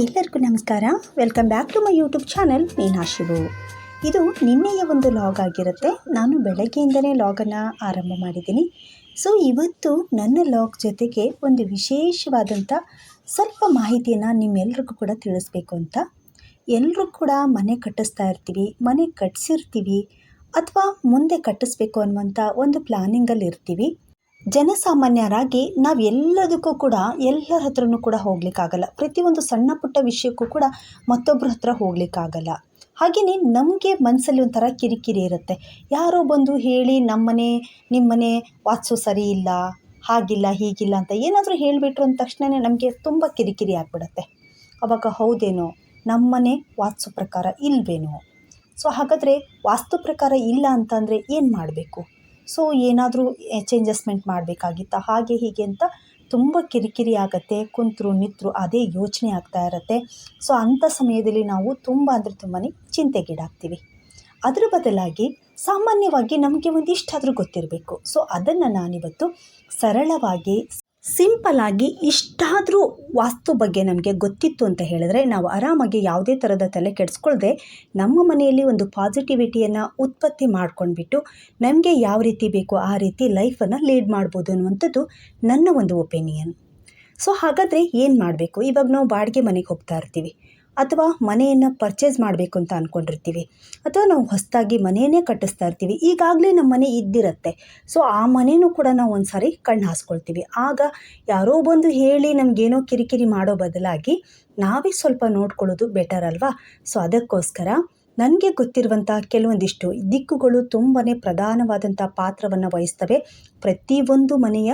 ಎಲ್ಲರಿಗೂ ನಮಸ್ಕಾರ. Welcome back to my YouTube channel Meenashivu ಇದು ನಿನ್ನೆಯ ಒಂದು ಲಾಗ್ ಆಗಿರುತ್ತೆ. ನಾನು ಬೆಳಗ್ಗೆಯಿಂದಲೇ ಲಾಗನ್ನು ಆರಂಭ ಮಾಡಿದ್ದೀನಿ. ಸೊ ಇವತ್ತು ನನ್ನ ಲಾಗ್ ಜೊತೆಗೆ ಒಂದು ವಿಶೇಷವಾದಂಥ ಸ್ವಲ್ಪ ಮಾಹಿತಿಯನ್ನು ನಿಮ್ಮೆಲ್ರಿಗೂ ಕೂಡ ತಿಳಿಸ್ಬೇಕು ಅಂತ. ಎಲ್ಲರೂ ಕೂಡ ಮನೆ ಕಟ್ಟಿಸ್ತಾ ಇರ್ತೀವಿ, ಮನೆ ಕಟ್ಟಿಸಿರ್ತೀವಿ ಅಥವಾ ಮುಂದೆ ಕಟ್ಟಿಸ್ಬೇಕು ಅನ್ನುವಂಥ ಒಂದು ಪ್ಲಾನಿಂಗಲ್ಲಿ ಇರ್ತೀವಿ ಜನಸಾಮಾನ್ಯರಾಗಿ ನಾವು ಎಲ್ಲದಕ್ಕೂ ಕೂಡ, ಎಲ್ಲರ ಹತ್ರನೂ ಕೂಡ ಹೋಗ್ಲಿಕ್ಕಾಗಲ್ಲ. ಪ್ರತಿಯೊಂದು ಸಣ್ಣ ಪುಟ್ಟ ವಿಷಯಕ್ಕೂ ಕೂಡ ಮತ್ತೊಬ್ಬರ ಹತ್ರ ಹೋಗ್ಲಿಕ್ಕಾಗಲ್ಲ. ಹಾಗೆಯೇ ನಮಗೆ ಮನಸ್ಸಲ್ಲಿ ಒಂಥರ ಕಿರಿಕಿರಿ ಇರುತ್ತೆ. ಯಾರೋ ಬಂದು ಹೇಳಿ ನಮ್ಮನೆ, ನಿಮ್ಮನೆ ವಾತ್ಸು ಸರಿ ಇಲ್ಲ, ಹಾಗಿಲ್ಲ, ಹೀಗಿಲ್ಲ ಅಂತ ಏನಾದರೂ ಹೇಳಿಬಿಟ್ರು ಅಂದ ತಕ್ಷಣವೇ ನಮಗೆ ತುಂಬ ಕಿರಿಕಿರಿ ಆಗ್ಬಿಡುತ್ತೆ. ಅವಾಗ ಹೌದೇನೋ, ನಮ್ಮನೆ ವಾಸ್ತು ಪ್ರಕಾರ ಇಲ್ವೇನೋ. ಸೊ ಹಾಗಾದರೆ ವಾಸ್ತು ಪ್ರಕಾರ ಇಲ್ಲ ಅಂತಂದರೆ ಏನು ಮಾಡಬೇಕು? ಸೊ ಏನಾದರೂ ಚೇಂಜಸ್ಮೆಂಟ್ ಮಾಡಬೇಕಾಗಿತ್ತಾ? ಹಾಗೆ ಹೀಗೆ ಅಂತ ತುಂಬ ಕಿರಿಕಿರಿ ಆಗುತ್ತೆ, ಕುಂತರು, ನಿಂತರು, ಅದೇ ಯೋಚನೆ ಆಗ್ತಾ ಇರುತ್ತೆ. ಸೊ ಅಂಥ ಸಮಯದಲ್ಲಿ ನಾವು ತುಂಬ ಅಂದರೆ ತುಂಬಾ ಚಿಂತೆಗೀಡಾಗ್ತೀವಿ. ಅದರ ಬದಲಾಗಿ ಸಾಮಾನ್ಯವಾಗಿ ನಮಗೆ ಒಂದಿಷ್ಟಾದರೂ ಗೊತ್ತಿರಬೇಕು. ಸೊ ಅದನ್ನು ನಾನಿವತ್ತು ಸರಳವಾಗಿ ಸಿಂಪಲ್ ಆಗಿ ಇಷ್ಟಾದರೂ ವಾಸ್ತು ಬಗ್ಗೆ ನಮಗೆ ಗೊತ್ತಿತ್ತು ಅಂತ ಹೇಳಿದ್ರೆ ನಾವು ಆರಾಮಾಗಿ ಯಾವುದೇ ಥರದ ತಲೆ ಕೆಡಿಸ್ಕೊಳ್ದೆ ನಮ್ಮ ಮನೆಯಲ್ಲಿ ಒಂದು ಪಾಸಿಟಿವಿಟಿಯನ್ನು ಉತ್ಪತ್ತಿ ಮಾಡ್ಕೊಂಡ್ಬಿಟ್ಟು ನಮಗೆ ಯಾವ ರೀತಿ ಬೇಕೋ ಆ ರೀತಿ ಲೈಫನ್ನು ಲೀಡ್ ಮಾಡ್ಬೋದು ಅನ್ನುವಂಥದ್ದು ನನ್ನ ಒಂದು ಒಪಿನಿಯನ್ ಸೊ ಹಾಗಾದರೆ ಏನು ಮಾಡಬೇಕು? ಇವಾಗ ನಾವು ಬಾಡಿಗೆ ಮನೆಗೆ ಹೋಗ್ತಾ ಇರ್ತೀವಿ. ಅಥವಾ ಮನೆಯನ್ನು ಪರ್ಚೇಸ್ ಮಾಡಬೇಕು ಅಂತ ಅಂದ್ಕೊಂಡಿರ್ತೀವಿ ಅಥವಾ ನಾವು ಹೊಸದಾಗಿ ಮನೆಯೇ ಕಟ್ಟಿಸ್ತಾ ಇರ್ತೀವಿ. ಈಗಾಗಲೇ ನಮ್ಮ ಮನೆ ಇದ್ದಿರತ್ತೆ. ಸೊ ಆ ಮನೆಯೂ ಕೂಡ ನಾವು ಒಂದು ಸಾರಿ ಕಣ್ಣು ಹಾಸ್ಕೊಳ್ತೀವಿ. ಆಗ ಯಾರೋ ಬಂದು ಹೇಳಿ ನಮಗೇನೋ ಕಿರಿಕಿರಿ ಮಾಡೋ ಬದಲಾಗಿ ನಾವೇ ಸ್ವಲ್ಪ ನೋಡ್ಕೊಳ್ಳೋದು ಬೆಟರ್ ಅಲ್ವಾ? ಸೊ ಅದಕ್ಕೋಸ್ಕರ ನನಗೆ ಗೊತ್ತಿರುವಂಥ ಕೆಲವೊಂದಿಷ್ಟು ದಿಕ್ಕುಗಳು ತುಂಬಾ ಪ್ರಧಾನವಾದಂಥ ಪಾತ್ರವನ್ನು ವಹಿಸ್ತವೆ ಪ್ರತಿಯೊಂದು ಮನೆಯ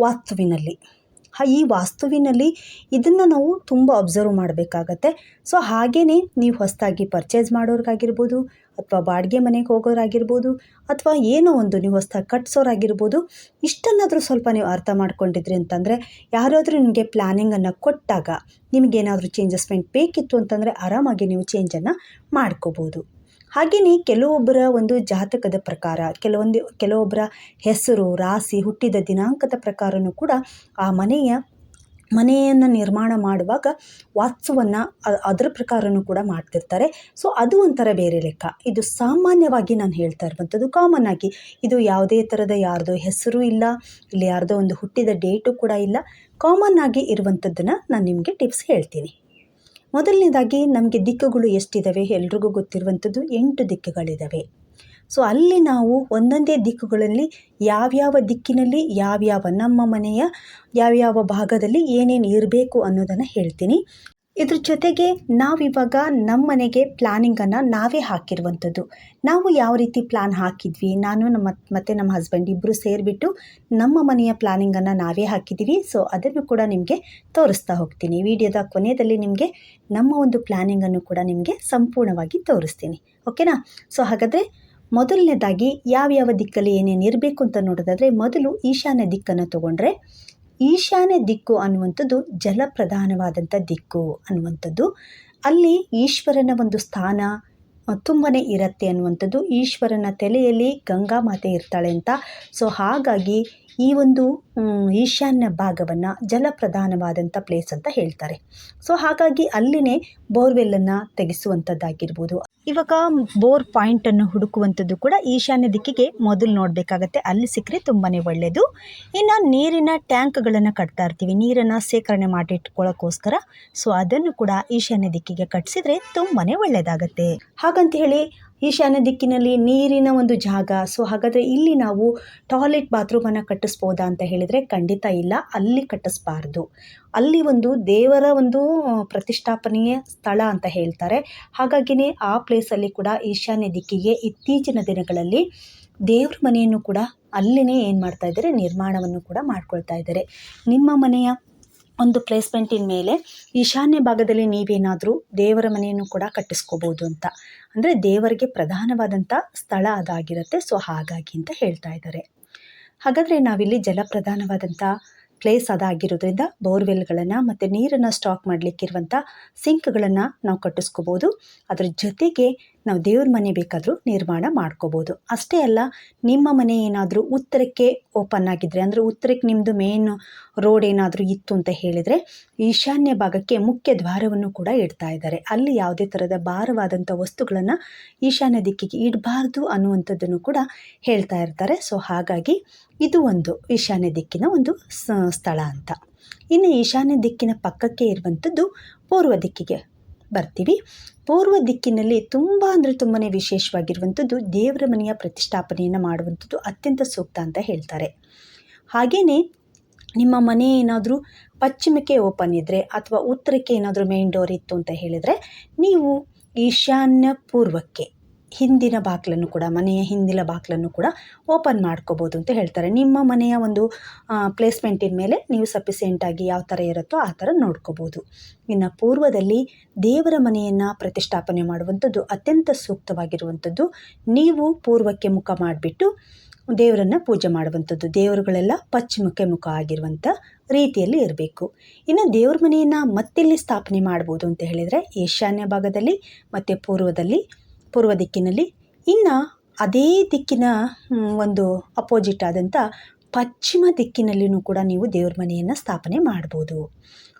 ವಾಸ್ತುವಿನಲ್ಲಿ. ಈ ವಾಸ್ತುವಿನಲ್ಲಿ ಇದನ್ನು ನಾವು ತುಂಬ ಅಬ್ಸರ್ವ್ ಮಾಡಬೇಕಾಗತ್ತೆ. ಸೊ ಹಾಗೆಯೇ ನೀವು ಹೊಸದಾಗಿ ಪರ್ಚೇಸ್ ಮಾಡೋರಿಗಾಗಿರ್ಬೋದು, ಅಥವಾ ಬಾಡಿಗೆ ಮನೆಗೆ ಹೋಗೋರಾಗಿರ್ಬೋದು, ಅಥವಾ ಏನೋ ಒಂದು ನೀವು ಹೊಸ್ದಾಗಿ ಕಟ್ಸೋರಾಗಿರ್ಬೋದು, ಇಷ್ಟನ್ನಾದರೂ ಸ್ವಲ್ಪ ನೀವು ಅರ್ಥ ಮಾಡ್ಕೊಂಡಿದ್ರಿ ಅಂತಂದರೆ, ಯಾರಾದರೂ ನಿಮಗೆ ಪ್ಲ್ಯಾನಿಂಗನ್ನು ಕೊಟ್ಟಾಗ ನಿಮಗೇನಾದರೂ ಚೇಂಜಸ್ಮೆಂಟ್ ಬೇಕಿತ್ತು ಅಂತಂದರೆ ಆರಾಮಾಗಿ ನೀವು ಚೇಂಜನ್ನು ಮಾಡ್ಕೋಬೋದು. ಹಾಗೆಯೇ ಕೆಲವೊಬ್ಬರ ಒಂದು ಜಾತಕದ ಪ್ರಕಾರ, ಕೆಲವೊಂದು, ಕೆಲವೊಬ್ಬರ ಹೆಸರು, ರಾಶಿ, ಹುಟ್ಟಿದ ದಿನಾಂಕದ ಪ್ರಕಾರವೂ ಕೂಡ ಆ ಮನೆಯ, ಮನೆಯನ್ನು ನಿರ್ಮಾಣ ಮಾಡುವಾಗ ವಾಸ್ತುವನ್ನು ಅದರ ಪ್ರಕಾರವೂ ಕೂಡ ಮಾಡ್ತಿರ್ತಾರೆ. ಸೊ ಅದು ಒಂಥರ ಬೇರೆ ಲೆಕ್ಕ. ಇದು ಸಾಮಾನ್ಯವಾಗಿ ನಾನು ಹೇಳ್ತಾ ಇರುವಂಥದ್ದು ಕಾಮನ್ ಆಗಿ. ಇದು ಯಾವುದೇ ಥರದ ಯಾರ್ದೋ ಹೆಸರು ಇಲ್ಲ, ಇಲ್ಲಿ ಯಾರ್ದೋ ಒಂದು ಹುಟ್ಟಿದ ಡೇಟು ಕೂಡ ಇಲ್ಲ. ಕಾಮನ್ ಆಗಿ ಇರುವಂಥದ್ದನ್ನು ನಾನು ನಿಮಗೆ ಟಿಪ್ಸ್ ಹೇಳ್ತೀನಿ. ಮೊದಲನೇದಾಗಿ ನಮಗೆ ದಿಕ್ಕುಗಳು ಎಷ್ಟಿದ್ದಾವೆ ಎಲ್ರಿಗೂ ಗೊತ್ತಿರುವಂಥದ್ದು ಎಂಟು ದಿಕ್ಕುಗಳಿದ್ದಾವೆ ಸೊ ಅಲ್ಲಿ ನಾವು ಒಂದೊಂದೇ ದಿಕ್ಕುಗಳಲ್ಲಿ ಯಾವ್ಯಾವ ದಿಕ್ಕಿನಲ್ಲಿ, ಯಾವ್ಯಾವ ನಮ್ಮ ಮನೆಯ, ಯಾವ್ಯಾವ ಭಾಗದಲ್ಲಿ ಏನೇನು ಇರಬೇಕು ಅನ್ನೋದನ್ನು ಹೇಳ್ತೀನಿ. ಇದ್ರ ಜೊತೆಗೆ ನಾವಿವಾಗ ನಮ್ಮ ಮನೆಗೆ ಪ್ಲ್ಯಾನಿಂಗನ್ನು ನಾವೇ ಹಾಕಿರುವಂಥದ್ದು. ನಾವು ಯಾವ ರೀತಿ ಪ್ಲ್ಯಾನ್ ಹಾಕಿದ್ವಿ? ನಾನು ನಮ್ಮ, ಮತ್ತು ನಮ್ಮ ಹಸ್ಬೆಂಡ್ ಇಬ್ಬರು ಸೇರಿಬಿಟ್ಟು ನಮ್ಮ ಮನೆಯ ಪ್ಲಾನಿಂಗನ್ನು ನಾವೇ ಹಾಕಿದ್ದೀವಿ. ಸೊ ಅದನ್ನು ಕೂಡ ನಿಮಗೆ ತೋರಿಸ್ತಾ ಹೋಗ್ತೀನಿ. ವಿಡಿಯೋದ ಕೊನೆಯಲ್ಲಿ ನಿಮಗೆ ನಮ್ಮ ಒಂದು ಪ್ಲ್ಯಾನಿಂಗನ್ನು ಕೂಡ ನಿಮಗೆ ಸಂಪೂರ್ಣವಾಗಿ ತೋರಿಸ್ತೀನಿ. ಓಕೆನಾ ಸೊ ಹಾಗಾದರೆ ಮೊದಲನೇದಾಗಿ ಯಾವ್ಯಾವ ದಿಕ್ಕಲ್ಲಿ ಏನೇನು ಇರಬೇಕು ಅಂತ ನೋಡೋದಾದರೆ, ಮೊದಲು ಈಶಾನ್ಯ ದಿಕ್ಕನ್ನು ತೊಗೊಂಡ್ರೆ ಈಶಾನ್ಯ ದಿಕ್ಕು ಅನ್ನುವಂಥದ್ದು ಜಲಪ್ರಧಾನವಾದಂಥ ದಿಕ್ಕು ಅನ್ನುವಂಥದ್ದು. ಅಲ್ಲಿ ಈಶ್ವರನ ಒಂದು ಸ್ಥಾನ ತುಂಬಾ ಇರುತ್ತೆ ಅನ್ನುವಂಥದ್ದು. ಈಶ್ವರನ ತಲೆಯಲ್ಲಿ ಗಂಗಾ ಮಾತೆ ಇರ್ತಾಳೆ ಅಂತ. ಸೊ ಹಾಗಾಗಿ ಈ ಒಂದು ಈಶಾನ್ಯ ಭಾಗವನ್ನು ಜಲಪ್ರಧಾನವಾದಂಥ ಪ್ಲೇಸ್ ಅಂತ ಹೇಳ್ತಾರೆ. ಸೊ ಹಾಗಾಗಿ ಅಲ್ಲಿನೇ ಬೋರ್ವೆಲ್ಲನ್ನು ತೆಗೆಸುವಂಥದ್ದಾಗಿರ್ಬೋದು ಇವಾಗ ಬೋರ್ ಪಾಯಿಂಟನ್ನು ಹುಡುಕುವಂಥದ್ದು ಕೂಡ ಈಶಾನ್ಯ ದಿಕ್ಕಿಗೆ ಮೊದಲು ನೋಡಬೇಕಾಗತ್ತೆ. ಅಲ್ಲಿ ಸಿಕ್ಕರೆ ತುಂಬಾ ಒಳ್ಳೆಯದು ಇನ್ನು ನೀರಿನ ಟ್ಯಾಂಕ್ಗಳನ್ನು ಕಟ್ತಾ ಇರ್ತೀವಿ. ನೀರನ್ನು ಶೇಖರಣೆ ಮಾಡಿಟ್ಕೊಳ್ಳೋಕ್ಕೋಸ್ಕರ ಸೊ ಅದನ್ನು ಕೂಡ ಈಶಾನ್ಯ ದಿಕ್ಕಿಗೆ ಕಟ್ಟಿಸಿದ್ರೆ ತುಂಬಾ ಒಳ್ಳೆಯದಾಗತ್ತೆ ಹಾಗಂತ ಹೇಳಿ ಈಶಾನ್ಯ ದಿಕ್ಕಿನಲ್ಲಿ ನೀರಿನ ಒಂದು ಜಾಗ. ಸೊ ಹಾಗಾದರೆ ಇಲ್ಲಿ ನಾವು ಟಾಯ್ಲೆಟ್ ಬಾತ್ರೂಮನ್ನು ಕಟ್ಟಿಸ್ಬೋದಾ ಅಂತ ಹೇಳಿದರೆ ಖಂಡಿತ ಇಲ್ಲ. ಅಲ್ಲಿ ಕಟ್ಟಿಸ್ಬಾರ್ದು. ಅಲ್ಲಿ ಒಂದು ದೇವರ ಒಂದು ಪ್ರತಿಷ್ಠಾಪನೆಯ ಸ್ಥಳ ಅಂತ ಹೇಳ್ತಾರೆ. ಹಾಗಾಗಿಯೇ ಆ ಪ್ಲೇಸಲ್ಲಿ ಕೂಡ ಈಶಾನ್ಯ ದಿಕ್ಕಿಗೆ ಇತ್ತೀಚಿನ ದಿನಗಳಲ್ಲಿ ದೇವ್ರ ಮನೆಯನ್ನು ಕೂಡ ಅಲ್ಲಿನೇ ಏನು ಮಾಡ್ತಾ ಇದ್ದಾರೆ, ನಿರ್ಮಾಣವನ್ನು ಕೂಡ ಮಾಡ್ಕೊಳ್ತಾ ಇದ್ದಾರೆ. ನಿಮ್ಮ ಮನೆಯ ಒಂದು ಪ್ಲೇಸ್ಮೆಂಟಿನ ಮೇಲೆ ಈಶಾನ್ಯ ಭಾಗದಲ್ಲಿ ನೀವೇನಾದರೂ ದೇವರ ಮನೆಯನ್ನು ಕೂಡ ಕಟ್ಟಿಸ್ಕೋಬೋದು ಅಂತ. ಅಂದರೆ ದೇವರಿಗೆ ಪ್ರಧಾನವಾದಂಥ ಸ್ಥಳ ಅದಾಗಿರುತ್ತೆ. ಸೊ ಹಾಗಾಗಿ ಅಂತ ಹೇಳ್ತಾ ಇದ್ದಾರೆ. ಹಾಗಾದರೆ ನಾವಿಲ್ಲಿ ಜಲಪ್ರಧಾನವಾದಂಥ ಪ್ಲೇಸ್ ಅದಾಗಿರೋದ್ರಿಂದ ಬೋರ್ವೆಲ್ಗಳನ್ನು ಮತ್ತು ನೀರನ್ನು ಸ್ಟಾಕ್ ಮಾಡಲಿಕ್ಕಿರುವಂಥ ಸಿಂಕ್ಗಳನ್ನು ನಾವು ಕಟ್ಟಿಸ್ಕೋಬೋದು. ಅದ್ರ ಜೊತೆಗೆ ನಾವು ದೇವ್ರ ಮನೆ ಬೇಕಾದರೂ ನಿರ್ಮಾಣ ಮಾಡ್ಕೋಬೋದು. ಅಷ್ಟೇ ಅಲ್ಲ, ನಿಮ್ಮ ಮನೆ ಏನಾದರೂ ಉತ್ತರಕ್ಕೆ ಓಪನ್ ಆಗಿದ್ದರೆ ಅಂದರೆ ಉತ್ತರಕ್ಕೆ ನಿಮ್ಮದು ಮೇನ್ ರೋಡ್ ಏನಾದರೂ ಇತ್ತು ಅಂತ ಹೇಳಿದರೆ, ಈಶಾನ್ಯ ಭಾಗಕ್ಕೆ ಮುಖ್ಯ ದ್ವಾರವನ್ನು ಕೂಡ ಇಡ್ತಾ ಇದ್ದಾರೆ. ಅಲ್ಲಿ ಯಾವುದೇ ಥರದ ಭಾರವಾದಂಥ ವಸ್ತುಗಳನ್ನು ಈಶಾನ್ಯ ದಿಕ್ಕಿಗೆ ಇಡಬಾರ್ದು ಅನ್ನುವಂಥದ್ದನ್ನು ಕೂಡ ಹೇಳ್ತಾ ಇರ್ತಾರೆ. ಸೊ ಹಾಗಾಗಿ ಇದು ಒಂದು ಈಶಾನ್ಯ ದಿಕ್ಕಿನ ಒಂದು ಸ್ಥಳ ಅಂತ. ಇನ್ನು ಈಶಾನ್ಯ ದಿಕ್ಕಿನ ಪಕ್ಕಕ್ಕೆ ಇರುವಂಥದ್ದು ಪೂರ್ವ ದಿಕ್ಕಿಗೆ ಬರ್ತೀವಿ. ಪೂರ್ವ ದಿಕ್ಕಿನಲ್ಲಿ ತುಂಬ ಅಂದರೆ ತುಂಬಾ ವಿಶೇಷವಾಗಿರುವಂಥದ್ದು ದೇವರ ಮನೆಯ ಪ್ರತಿಷ್ಠಾಪನೆಯನ್ನು ಮಾಡುವಂಥದ್ದು ಅತ್ಯಂತ ಸೂಕ್ತ ಅಂತ ಹೇಳ್ತಾರೆ. ಹಾಗೆಯೇ ನಿಮ್ಮ ಮನೆ ಏನಾದರೂ ಪಶ್ಚಿಮಕ್ಕೆ ಓಪನ್ ಇದ್ದರೆ ಅಥವಾ ಉತ್ತರಕ್ಕೆ ಏನಾದರೂ ಮೇನ್ ಡೋರ್ ಇತ್ತು ಅಂತ ಹೇಳಿದರೆ ನೀವು ಈಶಾನ್ಯ ಪೂರ್ವಕ್ಕೆ ಹಿಂದಿನ ಬಾಗಿಲನ್ನು ಕೂಡ, ಮನೆಯ ಹಿಂದಿನ ಬಾಗಿಲನ್ನು ಕೂಡ ಓಪನ್ ಮಾಡ್ಕೋಬೋದು ಅಂತ ಹೇಳ್ತಾರೆ. ನಿಮ್ಮ ಮನೆಯ ಒಂದು ಪ್ಲೇಸ್ಮೆಂಟಿನ ಮೇಲೆ ನೀವು ಸಫಿಸಿಯೆಂಟಾಗಿ ಯಾವ ಥರ ಇರುತ್ತೋ ಆ ಥರ ನೋಡ್ಕೋಬೋದು. ಇನ್ನು ಪೂರ್ವದಲ್ಲಿ ದೇವರ ಮನೆಯನ್ನು ಪ್ರತಿಷ್ಠಾಪನೆ ಮಾಡುವಂಥದ್ದು ಅತ್ಯಂತ ಸೂಕ್ತವಾಗಿರುವಂಥದ್ದು. ನೀವು ಪೂರ್ವಕ್ಕೆ ಮುಖ ಮಾಡಿಬಿಟ್ಟು ದೇವರನ್ನು ಪೂಜೆ ಮಾಡುವಂಥದ್ದು. ದೇವರುಗಳೆಲ್ಲ ಪಶ್ಚಿಮಕ್ಕೆ ಮುಖ ಆಗಿರುವಂಥ ರೀತಿಯಲ್ಲಿ ಇರಬೇಕು. ಇನ್ನು ದೇವ್ರ ಮನೆಯನ್ನು ಮತ್ತೆಲ್ಲಿ ಸ್ಥಾಪನೆ ಮಾಡ್ಬೋದು ಅಂತ ಹೇಳಿದರೆ, ಈಶಾನ್ಯ ಭಾಗದಲ್ಲಿ ಮತ್ತು ಪೂರ್ವದಲ್ಲಿ ಪೂರ್ವ ದಿಕ್ಕಿನಲ್ಲಿ, ಇನ್ನು ಅದೇ ದಿಕ್ಕಿನ ಒಂದು ಅಪೋಸಿಟ್ ಆದಂಥ ಪಶ್ಚಿಮ ದಿಕ್ಕಿನಲ್ಲಿಯೂ ಕೂಡ ನೀವು ದೇವ್ರ ಮನೆಯನ್ನು ಸ್ಥಾಪನೆ ಮಾಡ್ಬೋದು.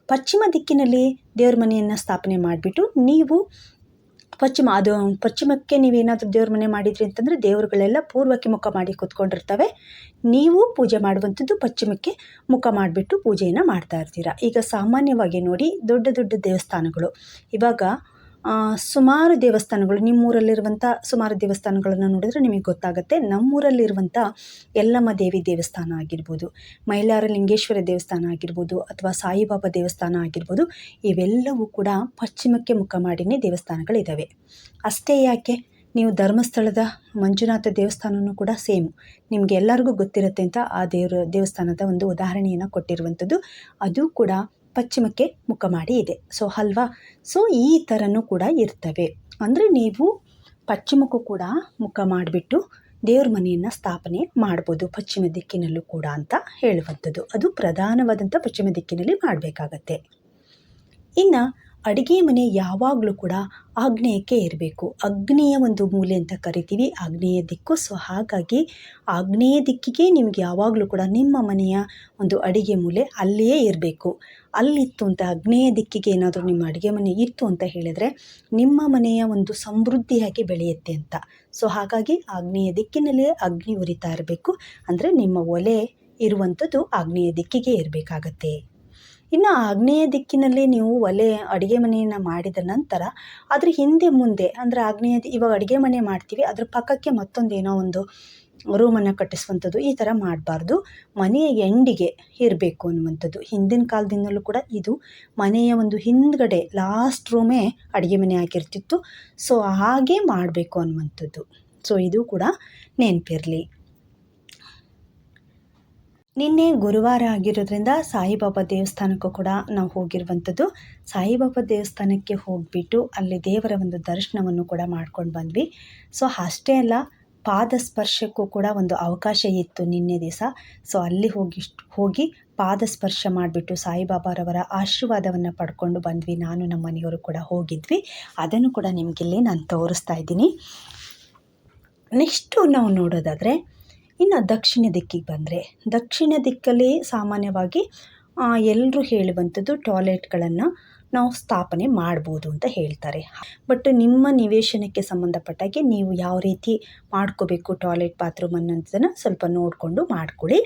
ಪಶ್ಚಿಮ ದಿಕ್ಕಿನಲ್ಲಿ ದೇವ್ರ ಮನೆಯನ್ನು ಸ್ಥಾಪನೆ ಮಾಡಿಬಿಟ್ಟು ನೀವು ಪಶ್ಚಿಮ, ಅದು ಪಶ್ಚಿಮಕ್ಕೆ ನೀವೇನಾದರೂ ದೇವ್ರ ಮನೆ ಮಾಡಿದ್ರಿ ಅಂತಂದರೆ ದೇವರುಗಳೆಲ್ಲ ಪೂರ್ವಕ್ಕೆ ಮುಖ ಮಾಡಿ ಕೂತ್ಕೊಂಡಿರ್ತವೆ. ನೀವು ಪೂಜೆ ಮಾಡುವಂಥದ್ದು ಪಶ್ಚಿಮಕ್ಕೆ ಮುಖ ಮಾಡಿಬಿಟ್ಟು ಪೂಜೆಯನ್ನು ಮಾಡ್ತಾ ಇರ್ತೀರ. ಈಗ ಸಾಮಾನ್ಯವಾಗಿ ನೋಡಿ ದೊಡ್ಡ ದೊಡ್ಡ ದೇವಸ್ಥಾನಗಳು. ಇವಾಗ ಸುಮಾರು ದೇವಸ್ಥಾನಗಳು ನಿಮ್ಮೂರಲ್ಲಿರುವಂಥ ಸುಮಾರು ದೇವಸ್ಥಾನಗಳನ್ನು ನೋಡಿದ್ರೆ ನಿಮಗೆ ಗೊತ್ತಾಗುತ್ತೆ. ನಮ್ಮೂರಲ್ಲಿರುವಂಥ ಯಲ್ಲಮ್ಮ ದೇವಿ ದೇವಸ್ಥಾನ ಆಗಿರ್ಬೋದು ಮೈಲಾರ ಲಿಂಗೇಶ್ವರ ದೇವಸ್ಥಾನ ಆಗಿರ್ಬೋದು, ಅಥವಾ ಸಾಯಿಬಾಬಾ ದೇವಸ್ಥಾನ ಆಗಿರ್ಬೋದು, ಇವೆಲ್ಲವೂ ಕೂಡ ಪಶ್ಚಿಮಕ್ಕೆ ಮುಖ ಮಾಡಿನೇ ದೇವಸ್ಥಾನಗಳಿದ್ದಾವೆ ಅಷ್ಟೇ ಯಾಕೆ? ನೀವು ಧರ್ಮಸ್ಥಳದ ಮಂಜುನಾಥ ದೇವಸ್ಥಾನವೂ ಕೂಡ ಸೇಮ್. ನಿಮಗೆ ಎಲ್ಲರಿಗೂ ಗೊತ್ತಿರುತ್ತೆ ಅಂತ ಆ ದೇವರ ದೇವಸ್ಥಾನದ ಒಂದು ಉದಾಹರಣೆಯನ್ನು ಕೊಟ್ಟಿರುವಂಥದ್ದು. ಅದು ಕೂಡ ಪಶ್ಚಿಮಕ್ಕೆ ಮುಖ ಮಾಡಿ ಇದೆ. ಸೊ ಅಲ್ವಾ ಸೊ ಈ ಥರನೂ ಕೂಡ ಇರ್ತವೆ. ಅಂದರೆ ನೀವು ಪಶ್ಚಿಮಕ್ಕೂ ಕೂಡ ಮುಖ ಮಾಡಿಬಿಟ್ಟು ದೇವ್ರ ಮನೆಯನ್ನು ಸ್ಥಾಪನೆ ಮಾಡ್ಬೋದು, ಪಶ್ಚಿಮ ದಿಕ್ಕಿನಲ್ಲೂ ಕೂಡ ಅಂತ ಹೇಳುವಂಥದ್ದು. ಅದು ಪ್ರಧಾನವಾದಂಥ ಪಶ್ಚಿಮ ದಿಕ್ಕಿನಲ್ಲಿ ಮಾಡಬೇಕಾಗತ್ತೆ. ಇನ್ನು ಅಡುಗೆ ಮನೆ ಯಾವಾಗಲೂ ಕೂಡ ಆಗ್ನೇಯಕ್ಕೆ ಇರಬೇಕು. ಅಗ್ನಿಯ ಒಂದು ಮೂಲೆ ಅಂತ ಕರಿತೀವಿ. ಆಗ್ನೇಯ ದಿಕ್ಕು. ಸೊ ಹಾಗಾಗಿ ಆಗ್ನೇಯ ದಿಕ್ಕಿಗೆ ನಿಮಗೆ ಯಾವಾಗಲೂ ಕೂಡ ನಿಮ್ಮ ಮನೆಯ ಒಂದು ಅಡಿಗೆ ಮೂಲೆ ಅಲ್ಲಿಯೇ ಇರಬೇಕು. ಅಲ್ಲಿತ್ತು ಅಂತ ಆಗ್ನೇಯ ದಿಕ್ಕಿಗೆ ಏನಾದರೂ ನಿಮ್ಮ ಅಡುಗೆ ಮನೆ ಇತ್ತು ಅಂತ ಹೇಳಿದರೆ ನಿಮ್ಮ ಮನೆಯ ಒಂದು ಸಮೃದ್ಧಿಯಾಗಿ ಬೆಳೆಯುತ್ತೆ ಅಂತ. ಸೊ ಹಾಗಾಗಿ ಆಗ್ನೇಯ ದಿಕ್ಕಿನಲ್ಲೇ ಅಗ್ನಿ ಉರಿತಾ ಇರಬೇಕು. ಅಂದರೆ ನಿಮ್ಮ ಒಲೆ ಇರುವಂಥದ್ದು ಆಗ್ನೇಯ ದಿಕ್ಕಿಗೆ ಇರಬೇಕಾಗತ್ತೆ. ಇನ್ನು ಆಗ್ನೇಯ ದಿಕ್ಕಿನಲ್ಲಿ ನೀವು ಒಲೆ ಅಡುಗೆ ಮನೆಯನ್ನು ಮಾಡಿದ ನಂತರ ಅದ್ರ ಹಿಂದೆ ಮುಂದೆ, ಅಂದರೆ ಆಗ್ನೇಯ ಇವಾಗ ಅಡುಗೆ ಮನೆ ಮಾಡ್ತೀವಿ, ಅದ್ರ ಪಕ್ಕಕ್ಕೆ ಮತ್ತೊಂದೇನೋ ಒಂದು ರೂಮನ್ನು ಕಟ್ಟಿಸುವಂಥದ್ದು ಈ ಥರ ಮಾಡಬಾರ್ದು. ಮನೆಯ ಎಂಡಿಗೆ ಇರಬೇಕು ಅನ್ನುವಂಥದ್ದು. ಹಿಂದಿನ ಕಾಲದಿಂದಲೂ ಕೂಡ ಇದು ಮನೆಯ ಒಂದು ಹಿಂದ್ಗಡೆ ಲಾಸ್ಟ್ ರೂಮೇ ಅಡುಗೆ ಮನೆ ಆಗಿರ್ತಿತ್ತು. ಸೊ ಹಾಗೆ ಮಾಡಬೇಕು ಅನ್ನುವಂಥದ್ದು. ಸೊ ಇದು ಕೂಡ ನೆನಪಿರಲಿ. ನಿನ್ನೆ ಗುರುವಾರ ಆಗಿರೋದ್ರಿಂದ ಸಾಯಿಬಾಬಾ ದೇವಸ್ಥಾನಕ್ಕೂ ಕೂಡ ನಾವು ಹೋಗಿರುವಂಥದ್ದು. ಸಾಯಿಬಾಬಾ ದೇವಸ್ಥಾನಕ್ಕೆ ಹೋಗಿಬಿಟ್ಟು ಅಲ್ಲಿ ದೇವರ ಒಂದು ದರ್ಶನವನ್ನು ಕೂಡ ಮಾಡ್ಕೊಂಡು ಬಂದ್ವಿ. ಸೊ, ಅಷ್ಟೇ ಅಲ್ಲ ಪಾದ ಸ್ಪರ್ಶಕ್ಕೂ ಕೂಡ ಒಂದು ಅವಕಾಶ ಇತ್ತು ನಿನ್ನೆ ದಿವಸ. ಸೊ, ಅಲ್ಲಿ ಹೋಗಿ ಹೋಗಿ ಪಾದ ಸ್ಪರ್ಶ ಮಾಡಿಬಿಟ್ಟು ಸಾಯಿಬಾಬಾರವರ ಆಶೀರ್ವಾದವನ್ನು ಪಡ್ಕೊಂಡು ಬಂದ್ವಿ. ನಾನು, ನಮ್ಮ ಮನೆಯವರು ಕೂಡ ಹೋಗಿದ್ವಿ. ಅದನ್ನು ಕೂಡ ನಿಮಗಿಲ್ಲಿ ನಾನು ತೋರಿಸ್ತಾ ಇದ್ದೀನಿ. ನೆಕ್ಸ್ಟು ನಾವು ನೋಡೋದಾದರೆ ಇನ್ನು ದಕ್ಷಿಣ ದಿಕ್ಕಿಗೆ ಬಂದರೆ, ದಕ್ಷಿಣ ದಿಕ್ಕಲ್ಲಿ ಸಾಮಾನ್ಯವಾಗಿ ಎಲ್ಲರೂ ಹೇಳುವಂಥದ್ದು ಟಾಯ್ಲೆಟ್ಗಳನ್ನು ನಾವು ಸ್ಥಾಪನೆ ಮಾಡ್ಬೋದು ಅಂತ ಹೇಳ್ತಾರೆ. ಬಟ್ ನಿಮ್ಮ ನಿವೇಶನಕ್ಕೆ ಸಂಬಂಧಪಟ್ಟಾಗೆ ನೀವು ಯಾವ ರೀತಿ ಮಾಡ್ಕೋಬೇಕು ಟಾಯ್ಲೆಟ್, ಬಾತ್ರೂಮ್ ಅನ್ನೋದನ್ನು ಸ್ವಲ್ಪ ನೋಡಿಕೊಂಡು ಮಾಡ್ಕೊಳ್ಳಿ.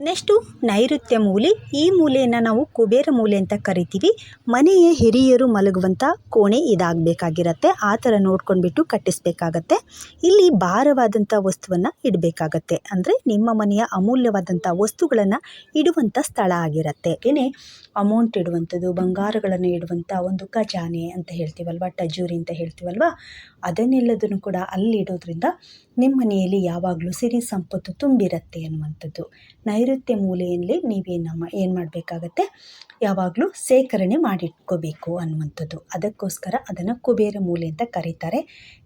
ನೆಕ್ಸ್ಟು ನೈಋತ್ಯ ಮೂಲೆ. ಈ ಮೂಲೆಯನ್ನು ನಾವು ಕುಬೇರ ಮೂಲೆ ಅಂತ ಕರಿತೀವಿ. ಮನೆಯ ಹಿರಿಯರು ಮಲಗುವಂಥ ಕೋಣೆ ಇದಾಗಬೇಕಾಗಿರತ್ತೆ. ಆ ಥರ ನೋಡ್ಕೊಂಡ್ಬಿಟ್ಟು ಕಟ್ಟಿಸ್ಬೇಕಾಗತ್ತೆ. ಇಲ್ಲಿ ಭಾರವಾದಂಥ ವಸ್ತುವನ್ನು ಇಡಬೇಕಾಗತ್ತೆ. ಅಂದರೆ ನಿಮ್ಮ ಮನೆಯ ಅಮೂಲ್ಯವಾದಂಥ ವಸ್ತುಗಳನ್ನು ಇಡುವಂಥ ಸ್ಥಳ ಆಗಿರುತ್ತೆ. ಏನೇ ಅಮೌಂಟ್ ಇಡುವಂಥದ್ದು, ಬಂಗಾರಗಳನ್ನು ಇಡುವಂಥ ಒಂದು ಖಜಾನೆ ಅಂತ ಹೇಳ್ತೀವಲ್ವ, ಟಜೂರಿ ಅಂತ ಹೇಳ್ತೀವಲ್ವ, ಅದನ್ನೆಲ್ಲದನ್ನು ಕೂಡ ಅಲ್ಲಿ ಇಡೋದ್ರಿಂದ ನಿಮ್ಮ ಮನೆಯಲ್ಲಿ ಯಾವಾಗಲೂ ಸಿರಿ ಸಂಪತ್ತು ತುಂಬಿರತ್ತೆ ಅನ್ನುವಂಥದ್ದು. ನೈಋತ್ಯ ಮೂಲೆಯಲ್ಲಿ ನೀವೇನು ನಮ್ಮ ಏನು ಮಾಡಬೇಕಾಗತ್ತೆ? ಯಾವಾಗಲೂ ಶೇಖರಣೆ ಮಾಡಿಟ್ಕೋಬೇಕು ಅನ್ನುವಂಥದ್ದು. ಅದಕ್ಕೋಸ್ಕರ ಅದನ್ನು ಕುಬೇರ ಮೂಲೆ ಅಂತ ಕರೀತಾರೆ.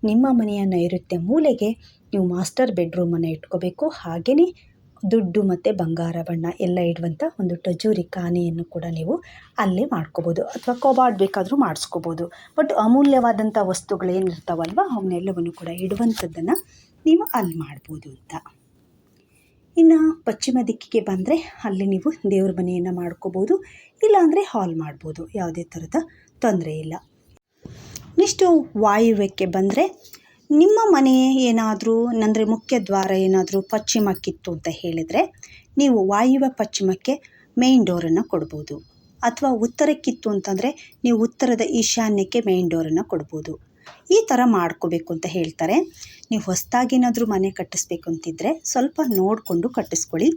ನಿಮ್ಮ ಮನೆಯ ನೈಋತ್ಯ ಮೂಲೆಗೆ ನೀವು ಮಾಸ್ಟರ್ ಬೆಡ್ರೂಮನ್ನು ಇಟ್ಕೋಬೇಕು. ಹಾಗೆಯೇ ದುಡ್ಡು ಮತ್ತು ಬಂಗಾರ ಬಣ್ಣ ಎಲ್ಲ ಇಡುವಂಥ ಒಂದು ಟಜೂರಿ ಖಾನೆಯನ್ನು ಕೂಡ ನೀವು ಅಲ್ಲೇ ಮಾಡ್ಕೋಬೋದು ಅಥವಾ ಕಬಾರ್ಡ್ ಬೇಕಾದರೂ ಮಾಡಿಸ್ಕೋಬೋದು. ಬಟ್ ಅಮೂಲ್ಯವಾದಂಥ ವಸ್ತುಗಳೇನಿರ್ತಾವಲ್ವ ಅವನ್ನೆಲ್ಲವನ್ನು ಕೂಡ ಇಡುವಂಥದ್ದನ್ನು ನೀವು ಅಲ್ಲಿ ಮಾಡ್ಬೋದು ಅಂತ. ಇನ್ನು ಪಶ್ಚಿಮ ದಿಕ್ಕಿಗೆ ಬಂದರೆ ಅಲ್ಲಿ ನೀವು ದೇವ್ರ ಮನೆಯನ್ನು ಮಾಡ್ಕೋಬೋದು, ಇಲ್ಲಾಂದರೆ ಹಾಲ್ ಮಾಡ್ಬೋದು. ಯಾವುದೇ ಥರದ ತೊಂದರೆ ಇಲ್ಲ. ನೆಕ್ಸ್ಟು ವಾಯುವ್ಯಕ್ಕೆ ಬಂದರೆ ನಿಮ್ಮ ಮನೆ ಏನಾದರೂ ಅಂದರೆ ಮುಖ್ಯ ದ್ವಾರ ಏನಾದರೂ ಪಶ್ಚಿಮಕ್ಕಿತ್ತು ಅಂತ ಹೇಳಿದರೆ, ನೀವು ವಾಯುವ್ಯ ಪಶ್ಚಿಮಕ್ಕೆ ಮೇನ್ ಡೋರನ್ನು ಕೊಡ್ಬೋದು. ಅಥವಾ ಉತ್ತರಕ್ಕಿತ್ತು ಅಂತಂದರೆ, ನೀವು ಉತ್ತರದ ಈಶಾನ್ಯಕ್ಕೆ ಮೇಯ್ನ್ ಡೋರನ್ನು ಕೊಡ್ಬೋದು. ಈ ಥರ ಮಾಡ್ಕೋಬೇಕು ಅಂತ ಹೇಳ್ತಾರೆ. ನೀವು ಹೊಸದಾಗೇನಾದರೂ ಮನೆ ಕಟ್ಟಿಸ್ಬೇಕು ಅಂತಿದ್ದರೆ ಸ್ವಲ್ಪ ನೋಡಿಕೊಂಡು ಕಟ್ಟಿಸ್ಕೊಳ್ಳಿ.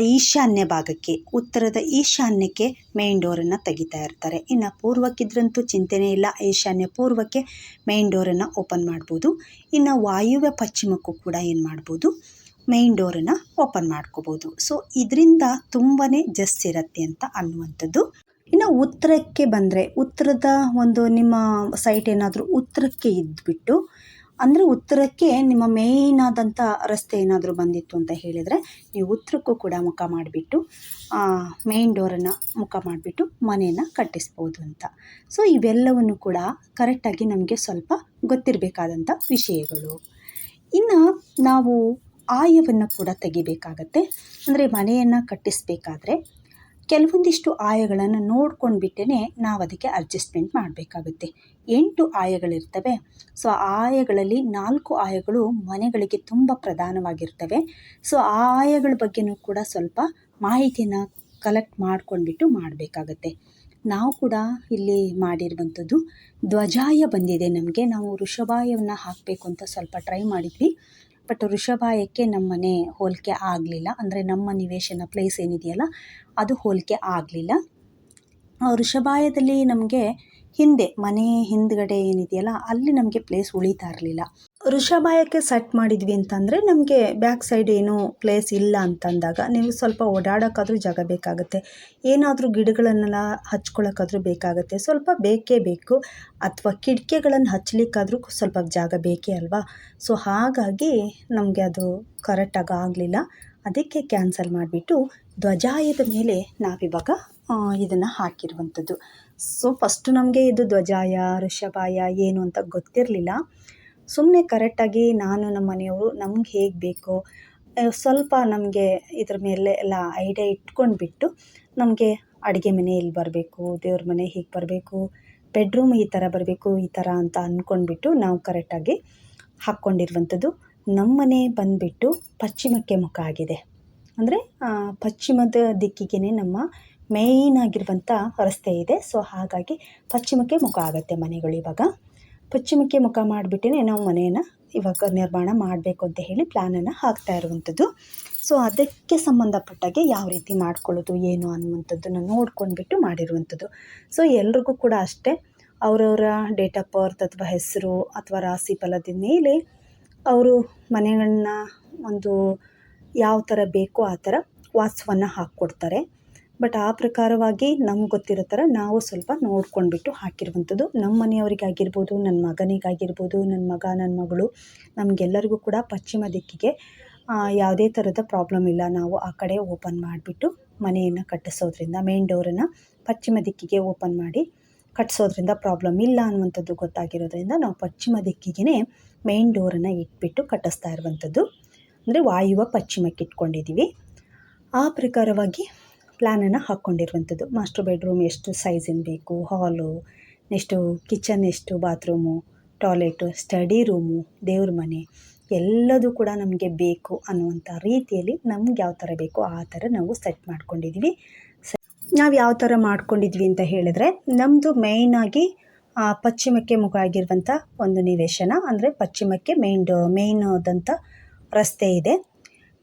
ಈಶಾನ್ಯ ಭಾಗಕ್ಕೆ, ಉತ್ತರದ ಈಶಾನ್ಯಕ್ಕೆ ಮೇನ್ ಡೋರನ್ನು ತೆಗಿತಾ ಇರ್ತಾರೆ. ಇನ್ನು ಪೂರ್ವಕ್ಕಿದ್ರಂತೂ ಚಿಂತೆನೇ ಇಲ್ಲ. ಈಶಾನ್ಯ ಪೂರ್ವಕ್ಕೆ ಮೇನ್ ಡೋರನ್ನು ಓಪನ್ ಮಾಡ್ಬೋದು. ಇನ್ನು ವಾಯುವ್ಯ ಪಶ್ಚಿಮಕ್ಕೂ ಕೂಡ ಏನು ಮಾಡ್ಬೋದು? ಮೇನ್ ಡೋರನ್ನು ಓಪನ್ ಮಾಡ್ಕೋಬೋದು. ಸೊ ಇದರಿಂದ ತುಂಬಾ ಜಸ್ ಇರುತ್ತೆ ಅಂತ ಅನ್ನುವಂಥದ್ದು. ಇನ್ನು ಉತ್ತರಕ್ಕೆ ಬಂದರೆ, ಉತ್ತರದ ಒಂದು ನಿಮ್ಮ ಸೈಟ್ ಏನಾದರೂ ಉತ್ತರಕ್ಕೆ ಇದ್ದುಬಿಟ್ಟು ಅಂದರೆ ಉತ್ತರಕ್ಕೆ ನಿಮ್ಮ ಮೇಯ್ನ್ ಆದಂಥ ರಸ್ತೆ ಏನಾದರೂ ಬಂದಿತ್ತು ಅಂತ ಹೇಳಿದರೆ ನೀವು ಉತ್ತರಕ್ಕೂ ಕೂಡ ಮುಖ ಮಾಡಿಬಿಟ್ಟು ಮೇಯ್ನ್ ಡೋರನ್ನು ಮುಖ ಮಾಡಿಬಿಟ್ಟು ಮನೆಯನ್ನು ಕಟ್ಟಿಸ್ಬೋದು ಅಂತ. ಸೊ ಇವೆಲ್ಲವನ್ನು ಕೂಡ ಕರೆಕ್ಟಾಗಿ ನಮಗೆ ಸ್ವಲ್ಪ ಗೊತ್ತಿರಬೇಕಾದಂಥ ವಿಷಯಗಳು. ಇನ್ನು ನಾವು ಆಯವನ್ನು ಕೂಡ ತೆಗಿಬೇಕಾಗತ್ತೆ. ಅಂದರೆ ಮನೆಯನ್ನು ಕಟ್ಟಿಸ್ಬೇಕಾದ್ರೆ ಕೆಲವೊಂದಿಷ್ಟು ಆಯಗಳನ್ನು ನೋಡ್ಕೊಂಡು ಬಿಟ್ಟೇ ನಾವು ಅದಕ್ಕೆ ಅಡ್ಜಸ್ಟ್ಮೆಂಟ್ ಮಾಡಬೇಕಾಗುತ್ತೆ. ಎಂಟು ಆಯಗಳಿರ್ತವೆ. ಸೊ ಆ ಆಯಗಳಲ್ಲಿ ನಾಲ್ಕು ಆಯಗಳು ಮನೆಗಳಿಗೆ ತುಂಬ ಪ್ರಧಾನವಾಗಿರ್ತವೆ. ಸೊ ಆ ಆಯಗಳ ಬಗ್ಗೆನೂ ಕೂಡ ಸ್ವಲ್ಪ ಮಾಹಿತಿಯನ್ನು ಕಲೆಕ್ಟ್ ಮಾಡ್ಕೊಂಡ್ಬಿಟ್ಟು ಮಾಡಬೇಕಾಗತ್ತೆ. ನಾವು ಕೂಡ ಇಲ್ಲಿ ಮಾಡಿರುವಂಥದ್ದು ಧ್ವಜಾಯ ಬಂದಿದೆ ನಮಗೆ. ನಾವು ವೃಷಭಾಯವನ್ನು ಹಾಕಬೇಕು ಅಂತ ಸ್ವಲ್ಪ ಟ್ರೈ ಮಾಡಿದ್ವಿ. ಬಟ್ ವೃಷಭಾಯಕ್ಕೆ ನಮ್ಮನೆ ಹೋಲಿಕೆ ಆಗಲಿಲ್ಲ. ಅಂದರೆ ನಮ್ಮ ನಿವೇಶನ ಪ್ಲೇಸ್ ಏನಿದೆಯಲ್ಲ, ಅದು ಹೋಲಿಕೆ ಆಗಲಿಲ್ಲ. ವೃಷಭಾಯದಲ್ಲಿ ನಮಗೆ ಹಿಂದೆ, ಮನೆ ಹಿಂದ್ಗಡೆ ಏನಿದೆಯಲ್ಲ, ಅಲ್ಲಿ ನಮಗೆ ಪ್ಲೇಸ್ ಉಳಿತಾ ಇರಲಿಲ್ಲ. ವೃಷಭಾಯಕ್ಕೆ ಸೆಟ್ ಮಾಡಿದ್ವಿ ಅಂತಂದರೆ ನಮಗೆ ಬ್ಯಾಕ್ ಸೈಡ್ ಏನು ಪ್ಲೇಸ್ ಇಲ್ಲ ಅಂತಂದಾಗ ನೀವು ಸ್ವಲ್ಪ ಓಡಾಡೋಕ್ಕಾದರೂ ಜಾಗ ಬೇಕಾಗುತ್ತೆ. ಏನಾದರೂ ಗಿಡಗಳನ್ನೆಲ್ಲ ಹಚ್ಕೊಳ್ಳೋಕ್ಕಾದರೂ ಬೇಕಾಗುತ್ತೆ. ಸ್ವಲ್ಪ ಬೇಕೇ ಬೇಕು. ಅಥವಾ ಕಿಟಕಿಗಳನ್ನು ಹಚ್ಚಲಿಕ್ಕಾದ್ರೂ ಸ್ವಲ್ಪ ಜಾಗ ಬೇಕೇ ಅಲ್ವಾ? ಸೊ ಹಾಗಾಗಿ ನಮಗೆ ಅದು ಕರೆಕ್ಟಾಗಿ ಆಗಲಿಲ್ಲ. ಅದಕ್ಕೆ ಕ್ಯಾನ್ಸಲ್ ಮಾಡಿಬಿಟ್ಟು ಧ್ವಜಾಯದ ಮೇಲೆ ನಾವಿವಾಗ ಇದನ್ನು ಹಾಕಿರುವಂಥದ್ದು. ಸೊ ಫಸ್ಟು ನಮಗೆ ಇದು ಧ್ವಜಾಯ ಋಷಭಾಯ ಏನು ಅಂತ ಗೊತ್ತಿರಲಿಲ್ಲ. ಸುಮ್ಮನೆ ಕರೆಕ್ಟಾಗಿ ನಾನು ನಮ್ಮ ಮನೆಯವರು ನಮ್ಗೆ ಹೇಗೆ ಬೇಕೋ ಸ್ವಲ್ಪ ನಮಗೆ ಇದ್ರ ಮೇಲೆ ಎಲ್ಲ ಐಡಿಯಾ ಇಟ್ಕೊಂಡ್ಬಿಟ್ಟು ನಮಗೆ ಅಡುಗೆ ಮನೆ ಇಲ್ಲಿ ಬರಬೇಕು, ದೇವ್ರ ಮನೆ ಹೀಗೆ ಬರಬೇಕು ಬೆಡ್ರೂಮ್ ಈ ಥರ ಬರಬೇಕು, ಈ ಥರ ಅಂತ ಅಂದ್ಕೊಂಡ್ಬಿಟ್ಟು ನಾವು ಕರೆಕ್ಟಾಗಿ ಹಾಕ್ಕೊಂಡಿರುವಂಥದ್ದು ನಮ್ಮ ಮನೆ ಬಂದುಬಿಟ್ಟು ಪಶ್ಚಿಮಕ್ಕೆ ಮುಖ ಆಗಿದೆ. ಅಂದರೆ ಪಶ್ಚಿಮದ ದಿಕ್ಕಿಗೆ ನಮ್ಮ ಮೇಯ್ನ್ ಆಗಿರುವಂಥ ರಸ್ತೆ ಇದೆ. ಸೊ ಹಾಗಾಗಿ ಪಶ್ಚಿಮಕ್ಕೆ ಮುಖ ಆಗುತ್ತೆ ಮನೆಗಳು ಇವಾಗ. ಪಶ್ಚಿಮಕ್ಕೆ ಮುಖ ಮಾಡಿಬಿಟ್ಟೇ ನಾವು ಮನೆಯನ್ನು ಇವಾಗ ನಿರ್ಮಾಣ ಮಾಡಬೇಕು ಅಂತ ಹೇಳಿ ಪ್ಲ್ಯಾನನ್ನು ಹಾಕ್ತಾ ಇರುವಂಥದ್ದು ಸೊ ಅದಕ್ಕೆ ಸಂಬಂಧಪಟ್ಟಾಗೆ ಯಾವ ರೀತಿ ಮಾಡ್ಕೊಳ್ಳೋದು, ಏನು ಅನ್ನುವಂಥದ್ದನ್ನು ನೋಡ್ಕೊಂಡ್ಬಿಟ್ಟು ಮಾಡಿರುವಂಥದ್ದು ಸೊ ಎಲ್ರಿಗೂ ಕೂಡ ಅಷ್ಟೇ, ಅವರವರ ಡೇಟ್ ಆಫ್ ಬರ್ತ್ ಅಥವಾ ಹೆಸರು ಅಥವಾ ರಾಶಿ ಫಲದ ಮೇಲೆ ಅವರು ಮನೆಗಳನ್ನ ಒಂದು ಯಾವ ಥರ ಬೇಕೋ ಆ ಥರ ವಾಸ್ತುವನ್ನು ಹಾಕ್ಕೊಡ್ತಾರೆ. ಬಟ್ ಆ ಪ್ರಕಾರವಾಗಿ ನಮ್ಗೆ ಗೊತ್ತಿರೋ ಥರ ನಾವು ಸ್ವಲ್ಪ ನೋಡ್ಕೊಂಡ್ಬಿಟ್ಟು ಹಾಕಿರುವಂಥದ್ದು. ನಮ್ಮ ಮನೆಯವರಿಗಾಗಿರ್ಬೋದು ನನ್ನ ಮಗನಿಗಾಗಿರ್ಬೋದು ನನ್ನ ಮಗ ನನ್ನ ಮಗಳು, ನಮಗೆಲ್ಲರಿಗೂ ಕೂಡ ಪಶ್ಚಿಮ ದಿಕ್ಕಿಗೆ ಯಾವುದೇ ಥರದ ಪ್ರಾಬ್ಲಮ್ ಇಲ್ಲ. ನಾವು ಆ ಕಡೆ ಓಪನ್ ಮಾಡಿಬಿಟ್ಟು ಮನೆಯನ್ನು ಕಟ್ಟಿಸೋದ್ರಿಂದ ಮೇನ್ ಡೋರನ್ನು ಪಶ್ಚಿಮ ದಿಕ್ಕಿಗೆ ಓಪನ್ ಮಾಡಿ ಕಟ್ಟಿಸೋದ್ರಿಂದ ಪ್ರಾಬ್ಲಮ್ ಇಲ್ಲ ಅನ್ನುವಂಥದ್ದು ಗೊತ್ತಾಗಿರೋದ್ರಿಂದ ನಾವು ಪಶ್ಚಿಮ ದಿಕ್ಕಿಗೆ ಮೇನ್ ಡೋರನ್ನು ಇಟ್ಬಿಟ್ಟು ಕಟ್ಟಿಸ್ತಾ ಇರುವಂಥದ್ದು. ಅಂದರೆ ವಾಯುವ ಪಶ್ಚಿಮಕ್ಕೆ ಇಟ್ಕೊಂಡಿದ್ದೀವಿ ಆ ಪ್ರಕಾರವಾಗಿ ಪ್ಲ್ಯಾನನ್ನು ಹಾಕ್ಕೊಂಡಿರುವಂಥದ್ದು ಮಾಸ್ಟರ್ ಬೆಡ್ರೂಮ್ ಎಷ್ಟು ಸೈಜಿನ ಬೇಕು ಹಾಲು ನೆಕ್ಸ್ಟು ಕಿಚನ್ ಎಷ್ಟು ಬಾತ್ರೂಮು ಟಾಯ್ಲೆಟು ಸ್ಟಡಿ ರೂಮು ದೇವ್ರ ಮನೆ, ಎಲ್ಲದೂ ಕೂಡ ನಮಗೆ ಬೇಕು ಅನ್ನುವಂಥ ರೀತಿಯಲ್ಲಿ ನಮ್ಗೆ ಯಾವ ಥರ ಬೇಕು ಆ ಥರ ನಾವು ಸೆಟ್ ಮಾಡ್ಕೊಂಡಿದ್ವಿ ನಾವು ಯಾವ ಥರ ಮಾಡ್ಕೊಂಡಿದ್ವಿ ಅಂತ ಹೇಳಿದ್ರೆ ನಮ್ಮದು ಮೇಯ್ನಾಗಿ ಪಶ್ಚಿಮಕ್ಕೆ ಮುಖ ಆಗಿರುವಂಥ ಒಂದು ನಿವೇಶನ, ಅಂದರೆ ಪಶ್ಚಿಮಕ್ಕೆ ಮೇನ್ ಡೋ ಮೇಯ್ನ್ ಆದಂಥ ರಸ್ತೆ ಇದೆ.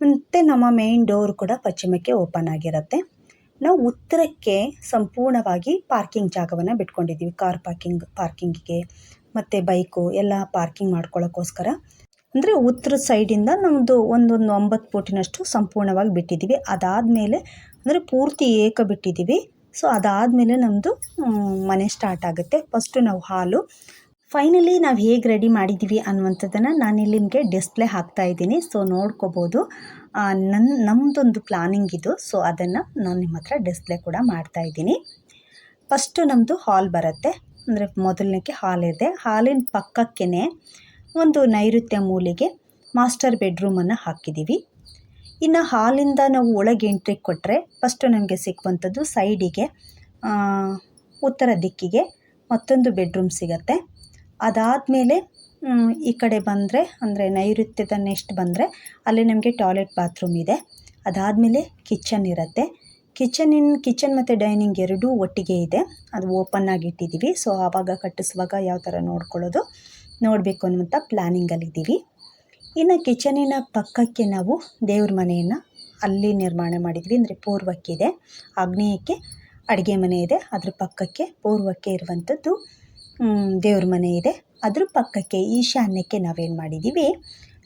ಮತ್ತು ನಮ್ಮ ಮೇಯ್ನ್ ಡೋರ್ ಕೂಡ ಪಶ್ಚಿಮಕ್ಕೆ ಓಪನ್ ಆಗಿರುತ್ತೆ. ನಾವು ಉತ್ತರಕ್ಕೆ ಸಂಪೂರ್ಣವಾಗಿ ಪಾರ್ಕಿಂಗ್ ಜಾಗವನ್ನು ಬಿಟ್ಕೊಂಡಿದ್ದೀವಿ. ಕಾರ್ ಪಾರ್ಕಿಂಗ್ ಪಾರ್ಕಿಂಗಿಗೆ ಮತ್ತು ಬೈಕು ಎಲ್ಲ ಪಾರ್ಕಿಂಗ್ ಮಾಡ್ಕೊಳ್ಳೋಕ್ಕೋಸ್ಕರ ಅಂದರೆ ಉತ್ತರ ಸೈಡಿಂದ ನಮ್ಮದು ಒಂದೊಂದು ಒಂಬತ್ತು ಫೂಟಿನಷ್ಟು ಸಂಪೂರ್ಣವಾಗಿ ಬಿಟ್ಟಿದ್ದೀವಿ. ಅದಾದಮೇಲೆ ಅಂದರೆ ಪೂರ್ತಿ ಏಕ ಬಿಟ್ಟಿದ್ದೀವಿ. ಸೊ ಅದಾದಮೇಲೆ ನಮ್ಮದು ಮನೆ ಸ್ಟಾರ್ಟ್ ಆಗುತ್ತೆ. ಫಸ್ಟು ನಾವು ಹಾಲು. ಫೈನಲಿ ನಾವು ಹೇಗೆ ರೆಡಿ ಮಾಡಿದ್ದೀವಿ ಅನ್ನುವಂಥದ್ದನ್ನು ನಾನಿಲ್ಲಿ ನಿಮಗೆ ಡಿಸ್ಪ್ಲೇ ಹಾಕ್ತಾ ಇದ್ದೀನಿ. ಸೊ ನೋಡ್ಕೋಬೋದು. ನನ್ನ ನಮ್ಮದೊಂದು ಪ್ಲಾನಿಂಗ್ ಇದು. ಸೊ ಅದನ್ನು ನಾನು ನಿಮ್ಮ ಹತ್ರ ಡಿಸ್ಪ್ಲೇ ಕೂಡ ಮಾಡ್ತಾ ಇದ್ದೀನಿ. ಫಸ್ಟು ನಮ್ಮದು ಹಾಲ್ ಬರುತ್ತೆ. ಅಂದರೆ ಮೊದಲನೇಕ್ಕೆ ಹಾಲ್ ಇದೆ. ಹಾಲಿನ ಪಕ್ಕಕ್ಕೇ ಒಂದು ನೈಋತ್ಯ ಮೂಲೆಗೆ ಮಾಸ್ಟರ್ ಬೆಡ್ರೂಮನ್ನು ಹಾಕಿದ್ದೀವಿ ಇನ್ನು ಹಾಲಿಂದ ನಾವು ಒಳಗೆ ಎಂಟ್ರಿ ಕೊಟ್ಟರೆ ಫಸ್ಟು ನಮಗೆ ಸಿಕ್ಕುವಂಥದ್ದು ಸೈಡಿಗೆ ಉತ್ತರ ದಿಕ್ಕಿಗೆ ಮತ್ತೊಂದು ಬೆಡ್ರೂಮ್ ಸಿಗತ್ತೆ. ಅದಾದಮೇಲೆ ಈ ಕಡೆ ಬಂದರೆ, ಅಂದರೆ ನೈಋತ್ಯದ ನೆಕ್ಸ್ಟ್ ಬಂದರೆ, ಅಲ್ಲಿ ನಮಗೆ ಟಾಯ್ಲೆಟ್ ಬಾತ್ರೂಮ್ ಇದೆ. ಅದಾದಮೇಲೆ ಕಿಚನ್ ಇರುತ್ತೆ. ಕಿಚನಿನ, ಕಿಚನ್ ಮತ್ತು ಡೈನಿಂಗ್ ಎರಡೂ ಒಟ್ಟಿಗೆ ಇದೆ. ಅದು ಓಪನ್ ಆಗಿ ಇಟ್ಟಿದ್ದೀವಿ ಸೊ, ಆವಾಗ ಕಟ್ಟಿಸುವಾಗ ಯಾವ ಥರ ನೋಡ್ಕೊಳ್ಳೋದು ನೋಡಬೇಕು ಅನ್ನುವಂಥ ಪ್ಲ್ಯಾನಿಂಗಲ್ಲಿದ್ದೀವಿ ಇನ್ನು ಕಿಚನಿನ ಪಕ್ಕಕ್ಕೆ ನಾವು ದೇವ್ರ ಮನೆಯನ್ನು ಅಲ್ಲಿ ನಿರ್ಮಾಣ ಮಾಡಿದ್ವಿ. ಅಂದರೆ ಪೂರ್ವಕ್ಕಿದೆ ಆಗ್ನೇಯಕ್ಕೆ ಅಡುಗೆ ಮನೆ ಇದೆ. ಅದ್ರ ಪಕ್ಕಕ್ಕೆ ಪೂರ್ವಕ್ಕೆ ಇರುವಂಥದ್ದು ದೇವ್ರ ಮನೆ ಇದೆ. ಅದ್ರ ಪಕ್ಕಕ್ಕೆ ಈಶಾನ್ಯಕ್ಕೆ ನಾವೇನು ಮಾಡಿದ್ದೀವಿ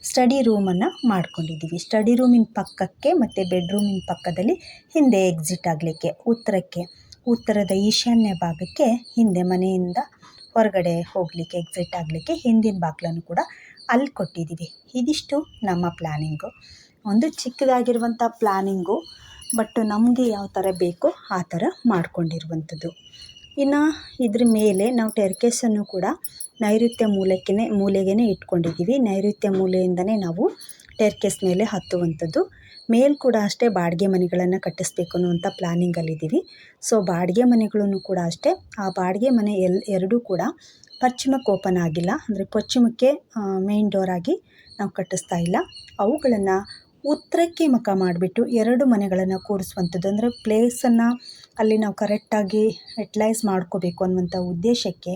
ಸ್ಟಡಿ ರೂಮನ್ನು ಮಾಡ್ಕೊಂಡಿದ್ದೀವಿ ಸ್ಟಡಿ ರೂಮಿನ ಪಕ್ಕಕ್ಕೆ ಮತ್ತು ಬೆಡ್ರೂಮಿನ ಪಕ್ಕದಲ್ಲಿ ಹಿಂದೆ ಎಕ್ಸಿಟ್ ಆಗಲಿಕ್ಕೆ, ಉತ್ತರಕ್ಕೆ, ಉತ್ತರದ ಈಶಾನ್ಯ ಭಾಗಕ್ಕೆ ಹಿಂದೆ ಮನೆಯಿಂದ ಹೊರಗಡೆ ಹೋಗಲಿಕ್ಕೆ ಎಕ್ಸಿಟ್ ಆಗಲಿಕ್ಕೆ ಹಿಂದಿನ ಬಾಗಿಲನ್ನು ಕೂಡ ಅಲ್ಲಿ ಕೊಟ್ಟಿದ್ದೀವಿ ಇದಿಷ್ಟು ನಮ್ಮ ಪ್ಲ್ಯಾನಿಂಗು ಒಂದು ಚಿಕ್ಕದಾಗಿರುವಂಥ ಪ್ಲ್ಯಾನಿಂಗು ಬಟ್ ನಮಗೆ ಯಾವ ಥರ ಬೇಕೋ ಆ ಥರ ಮಾಡ್ಕೊಂಡಿರುವಂಥದ್ದು. ಇನ್ನು ಇದ್ರ ಮೇಲೆ ನಾವು ಟೆರ್ಕೇಸನ್ನು ಕೂಡ ನೈಋತ್ಯ ಮೂಲಕ್ಕೆ ಮೂಲೆಗೇ ಇಟ್ಕೊಂಡಿದ್ದೀವಿ ನೈಋತ್ಯ ಮೂಲೆಯಿಂದನೇ ನಾವು ಟೆರ್ಕೇಸ್ ಮೇಲೆ ಹತ್ತುವಂಥದ್ದು. ಮೇಲ್ ಕೂಡ ಅಷ್ಟೇ ಬಾಡಿಗೆ ಮನೆಗಳನ್ನು ಕಟ್ಟಿಸ್ಬೇಕು ಅನ್ನುವಂಥ ಪ್ಲಾನಿಂಗಲ್ಲಿದ್ದೀವಿ ಸೊ ಬಾಡಿಗೆ ಮನೆಗಳನ್ನು ಕೂಡ ಅಷ್ಟೇ, ಆ ಬಾಡಿಗೆ ಮನೆ ಎಲ್, ಎರಡೂ ಕೂಡ ಪಶ್ಚಿಮಕ್ಕೆ ಓಪನ್ ಆಗಿಲ್ಲ. ಅಂದರೆ ಪಶ್ಚಿಮಕ್ಕೆ ಮೇನ್ ಡೋರ್ ಆಗಿ ನಾವು ಕಟ್ಟಿಸ್ತಾ ಇಲ್ಲ. ಅವುಗಳನ್ನು ಉತ್ತರಕ್ಕೆ ಮುಖ ಮಾಡಿಬಿಟ್ಟು ಎರಡು ಮನೆಗಳನ್ನು ಕೂರಿಸುವಂಥದ್ದು. ಅಂದರೆ ಪ್ಲೇಸನ್ನು ಅಲ್ಲಿ ನಾವು ಕರೆಕ್ಟಾಗಿ ಯುಟ್ಲೈಸ್ ಮಾಡ್ಕೋಬೇಕು ಅನ್ನುವಂಥ ಉದ್ದೇಶಕ್ಕೆ